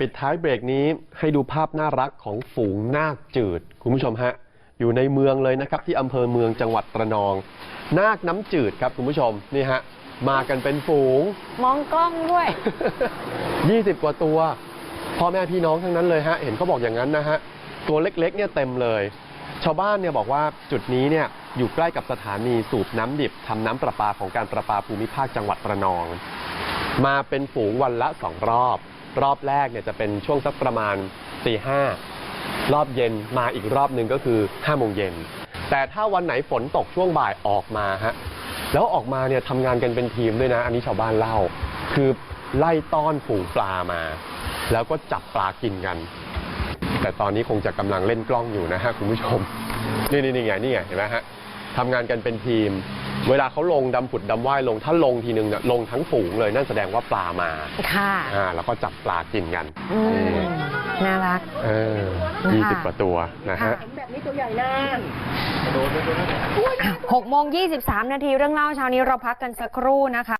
ปิดท้ายเบรกนี้ให้ดูภาพน่ารักของฝูงนาคจืด คุณผู้ชมฮะ อยู่ในเมืองเลยนะครับ ที่อำเภอเมืองจังหวัดระนอง นาคน้ำจืดครับคุณผู้ชมนี่ฮะมากันเป็นฝูง มองกล้องด้วย 20 กว่าตัว พ่อแม่พี่น้องทั้งนั้นเลยฮะ เห็นเขาบอกอย่างนั้นนะฮะ ตัวเล็กๆเนี่ยเต็มเลย ชาวบ้านเนี่ยบอกว่าจุดนี้เนี่ยอยู่ใกล้กับสถานีสูบน้ำดิบทำน้ำประปาของการประปาภูมิภาคจังหวัดระนอง มาเป็นฝูงวันละสองรอบ รอบแรกเนี่ยจะเป็นช่วงสักประมาณตีห้ารอบเย็นมาอีกรอบหนึ่งก็คือ5โมงเย็น แต่ถ้าวันไหนฝนตกช่วงบ่ายออกมาฮะแล้วออกมาเนี่ยทำงานกันเป็นทีมด้วยนะ อันนี้ชาวบ้านเล่า คือไล่ต้อนฝูงปลามา แล้วก็จับปลากินกัน แต่ตอนนี้คงจะกำลังเล่นกล้องอยู่นะฮะคุณผู้ชม นี่นี่นี่ไงนี่ไงเห็นไหมฮะทำงานกันเป็นทีม เวลาเขาลงดำผุดดำว่ายลงถ้าลงทีนึงเนี่ยลงทั้งฝูงเลยนั่นแสดงว่าปลามาค่ะอ่าแล้วก็จับปลากินกันอืมน่ารัก เออนะคะยี่สิบกว่าตัวนะฮะแบบนี้ตัวใหญ่นะ6โมง23นาทีเรื่องเล่าเช้านี้เราพักกันสักครู่นะคะ